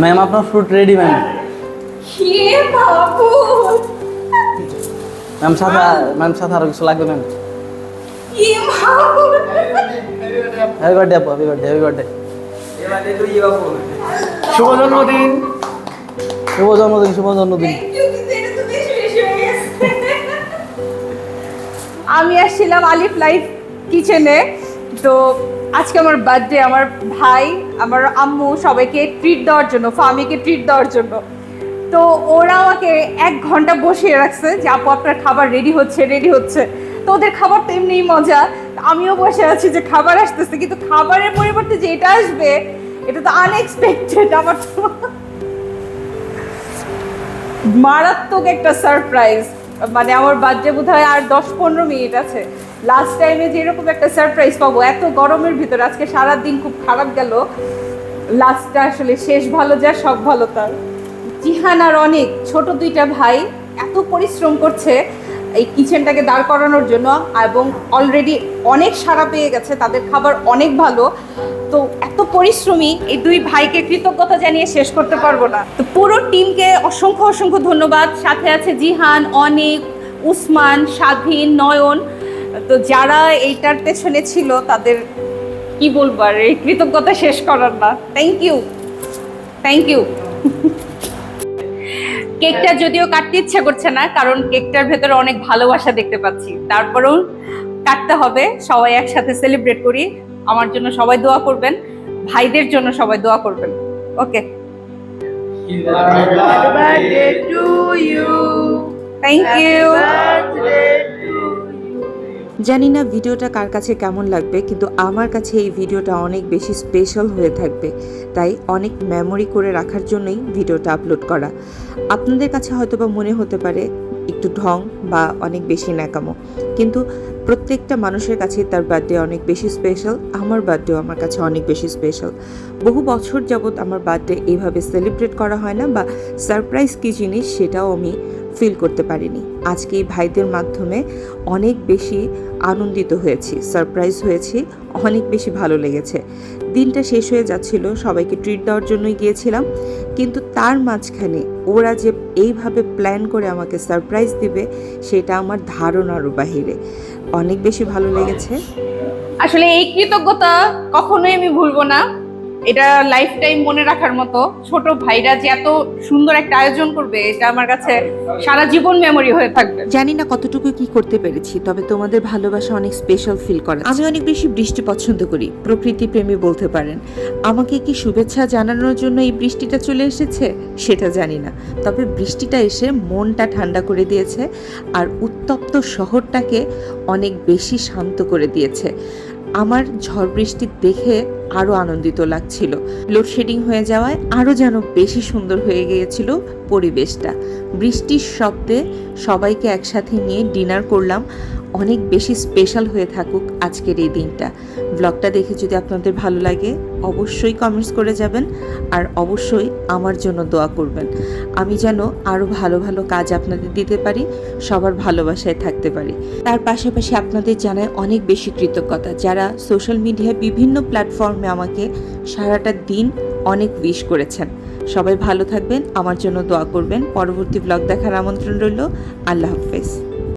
Ma'am আপনার fruit ready ma'am ma'am সাথে ma'am সাথে আরও কিছু লাগবে ম্যাম কে বাবু। হ্যাপি বার্থডে আপু হ্যাপি বার্থডে হ্যাপি বার্থডে শুভ জন্মদিন। শুভ জন্মদিন শুভ জন্মদিন। Thank you, কিন্তু এটা তো বেশি বেশি গেছে। আমি আসছিলাম আলিফ লাইফ কিচেনে তো আজকে আমার বার্থডে আমার ভাই, আমার আম্মু সবাইকে ট্রিট দেওয়ার জন্য ফার্মিকে ট্রিট দেওয়ার জন্য। তো ওরা আমাকে এক ঘণ্টা বসিয়ে রাখছে যে, আপু, আপনার খাবার রেডি হচ্ছে রেডি হচ্ছে। তো ওদের খাবার তো এমনিই মজা। আমিও বসে আছি যে, খাবার আসতেছে। কিন্তু খাবারের পরিবর্তে যে এটা আসবে, এটা তো আনএক্সপেক্টেড আমার মারাত্মক একটা সারপ্রাইজ মানে আমার বার্থডে বোধ হয় আর দশ পনেরো মিনিট আছে। লাস্ট টাইমে যেরকম একটা সারপ্রাইজ পাবো, এত গরমের ভিতরে আজকে সারা দিন খুব খারাপ গেল। লাস্টটা আসলে শেষ ভালো যা, সব ভালো তার। জিহান আর অনেক, ছোট দুইটা ভাই, এত পরিশ্রম করছে এই কিচেনটাকে দাঁড় করানোর জন্য এবং অলরেডি অনেক সাড়া পেয়ে গেছে, তাদের খাবার অনেক ভালো। তো এত পরিশ্রমী এই দুই ভাইকে কৃতজ্ঞতা জানিয়ে শেষ করতে পারব না। তো পুরো টিমকে অসংখ্য অসংখ্য ধন্যবাদ। সাথে আছে জিহান, অনেক, উসমান, স্বাধীন, নয়ন। তো যারা এইটার পেছনে ছিল তাদের কি বলব আর এই কৃতজ্ঞতা শেষ করার না। থ্যাংক ইউ থ্যাংক ইউ কেকটা যদিও কাটতে ইচ্ছা করছে না কারণ কেকটার ভেতরে অনেক ভালোবাসা দেখতে পাচ্ছি। তারপরেও কাটতে হবে সবাই একসাথে সেলিব্রেট করি। আমার জন্য সবাই দোয়া করবেন ভাইদের জন্য সবাই দোয়া করবেন। ওকে থ্যাংক ইউ জানি না ভিডিওটা কার কাছে কেমন লাগবে, কিন্তু আমার কাছে এই ভিডিওটা অনেক বেশি স্পেশাল হয়ে থাকবে। তাই অনেক মেমোরি করে রাখার জন্যই ভিডিওটা আপলোড করা। আপনাদের কাছে হয়তো বা মনে হতে পারে একটু ঢং বা অনেক বেশি ন্যাকামো, কিন্তু প্রত্যেকটা মানুষের কাছে তার বার্থডে অনেক বেশি স্পেশাল আমার বার্থডেও আমার কাছে অনেক বেশি স্পেশাল বহু বছর যাবৎ আমার বার্থডে এইভাবে সেলিব্রেট করা হয় না বা সারপ্রাইজ কী জিনিস সেটাও আমি ফিল করতে পারিনি। আজকে এই ভাইদের মাধ্যমে অনেক বেশি আনন্দিত হয়েছি সারপ্রাইজ হয়েছি, অনেক বেশি ভালো লেগেছে। দিনটা শেষ হয়ে যাচ্ছিল, সবাইকে ট্রিট দেওয়ার জন্যই গিয়েছিলাম, কিন্তু তার মাঝখানে ওরা যে এইভাবে প্ল্যান করে আমাকে সারপ্রাইজ দিবে, সেটা আমার ধারণারও বাহিরে। অনেক বেশি ভালো লেগেছে। আসলে এই কৃতজ্ঞতা কখনোই আমি ভুলবো না। এটা লাইফ টাইম মনে রাখার মতো। ছোট ভাইরা যে এত সুন্দর একটা আয়োজন করবে, এটা আমার কাছে সারা জীবন মেমোরি হয়ে থাকবে। জানি না কতটুকু কি করতে পেরেছি, তবে তোমাদের ভালোবাসা অনেক স্পেশাল ফিল করে। আমি অনেক বেশি বৃষ্টি পছন্দ করি, প্রকৃতি প্রেমী বলতে পারেন। আমাকে কি শুভেচ্ছা জানানোর জন্য এই বৃষ্টিটা চলে এসেছে? সেটা জানি না। তবে বৃষ্টিটা এসে মনটা ঠান্ডা করে দিয়েছে আর উত্তপ্ত শহরটাকে অনেক বেশি শান্ত করে দিয়েছে। আমার ঝড় বৃষ্টি দেখে আরও আনন্দিত লাগছিল। লোডশেডিং হয়ে যাওয়ায় আরও যেন বেশি সুন্দর হয়ে গিয়েছিল পরিবেশটা। বৃষ্টির শব্দে সবাইকে একসাথে নিয়ে ডিনার করলাম। অনেক বেশি স্পেশাল হয়ে থাকুক আজকের এই দিনটা। ব্লগটা দেখে যদি আপনাদের ভালো লাগে, অবশ্যই কমেন্টস করে যাবেন আর অবশ্যই আমার জন্য দোয়া করবেন। আমি যেন আরও ভালো ভালো কাজ আপনাদের দিতে পারি, সবার ভালোবাসায় থাকতে পারি। তার পাশাপাশি আপনাদের জানায় অনেক বেশি কৃতজ্ঞতা। যারা সোশ্যাল মিডিয়ায় বিভিন্ন প্ল্যাটফর্মে আমাকে সারাটা দিন অনেক উইশ করেছেন। সবাই ভালো থাকবেন, আমার জন্য দোয়া করবেন। পরবর্তী ব্লগ দেখার আমন্ত্রণ রইল। আল্লাহ হাফেজ।